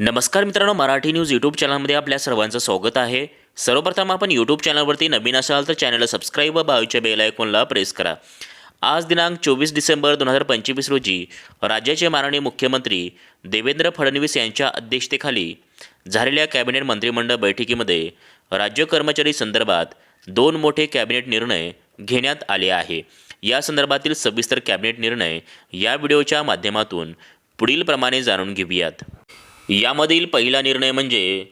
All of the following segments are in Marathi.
नमस्कार मित्रांनो मराठी न्यूज यूट्यूब चॅनलमध्ये आपल्या सर्वांचं स्वागत आहे. सर्वप्रथम आपण यूट्यूब चॅनलवरती नवीन असाल तर चॅनलला सबस्क्राईब व बाजूच्या बेल आयकॉनला प्रेस करा. आज दिनांक चोवीस डिसेंबर दोन हजार पंचवीस रोजी राज्याचे माननीय मुख्यमंत्री देवेंद्र फडणवीस यांच्या अध्यक्षतेखाली झालेल्या कॅबिनेट मंत्रिमंडळ बैठकीमध्ये राज्य कर्मचारी संदर्भात दोन मोठे कॅबिनेट निर्णय घेण्यात आले आहे. या संदर्भातील सविस्तर कॅबिनेट निर्णय या व्हिडिओच्या माध्यमातून पुढील प्रमाणे जाणून घेऊयात. यामधील पहिला निर्णय म्हणजे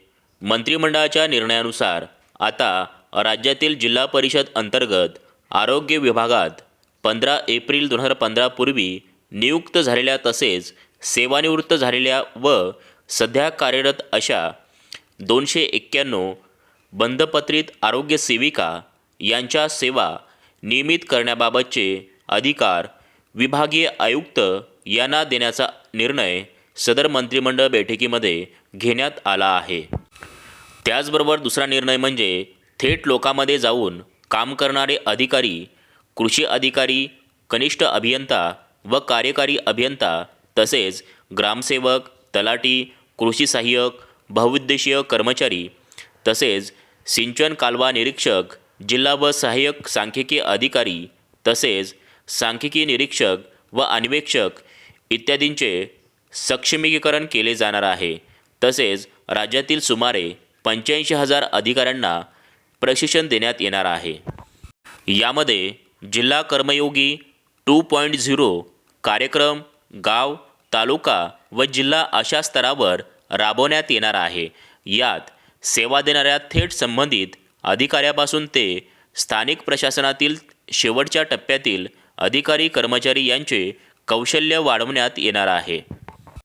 मंत्रिमंडळाच्या निर्णयानुसार आता राज्यातील जिल्हा परिषद अंतर्गत आरोग्य विभागात पंधरा एप्रिल दोन हजार पंधरापूर्वी नियुक्त झालेल्या तसेच सेवानिवृत्त झालेल्या व सध्या कार्यरत अशा दोनशे एक्क्याण्णव बंधपत्रित आरोग्य सेविका यांच्या सेवा नियमित करण्याबाबतचे अधिकार विभागीय आयुक्त यांना देण्याचा निर्णय सदर मंत्रिमंडळ बैठकीमध्ये घेण्यात आला आहे. त्याचबरोबर दुसरा निर्णय म्हणजे थेट लोकांमध्ये जाऊन काम करणारे अधिकारी कृषी अधिकारी कनिष्ठ अभियंता व कार्यकारी अभियंता तसेच ग्रामसेवक तलाटी कृषी सहाय्यक बहुउद्देशीय कर्मचारी तसेच सिंचन कालवा निरीक्षक जिल्हा व सहाय्यक सांख्यिकी अधिकारी तसेच सांख्यिकी निरीक्षक व अन्वेक्षक इत्यादींचे सक्षमीकरण केले जाणार आहे. तसेच राज्यातील सुमारे पंच्याऐंशी हजार अधिकाऱ्यांना प्रशिक्षण देण्यात येणार आहे. यामध्ये जिल्हा कर्मयोगी टू पॉईंट झिरो कार्यक्रम गाव तालुका व जिल्हा अशा स्तरावर राबवण्यात येणार आहे. यात सेवा देणाऱ्या थेट संबंधित अधिकाऱ्यापासून ते स्थानिक प्रशासनातील शेवटच्या टप्प्यातील अधिकारी कर्मचारी यांचे कौशल्य वाढवण्यात येणार आहे.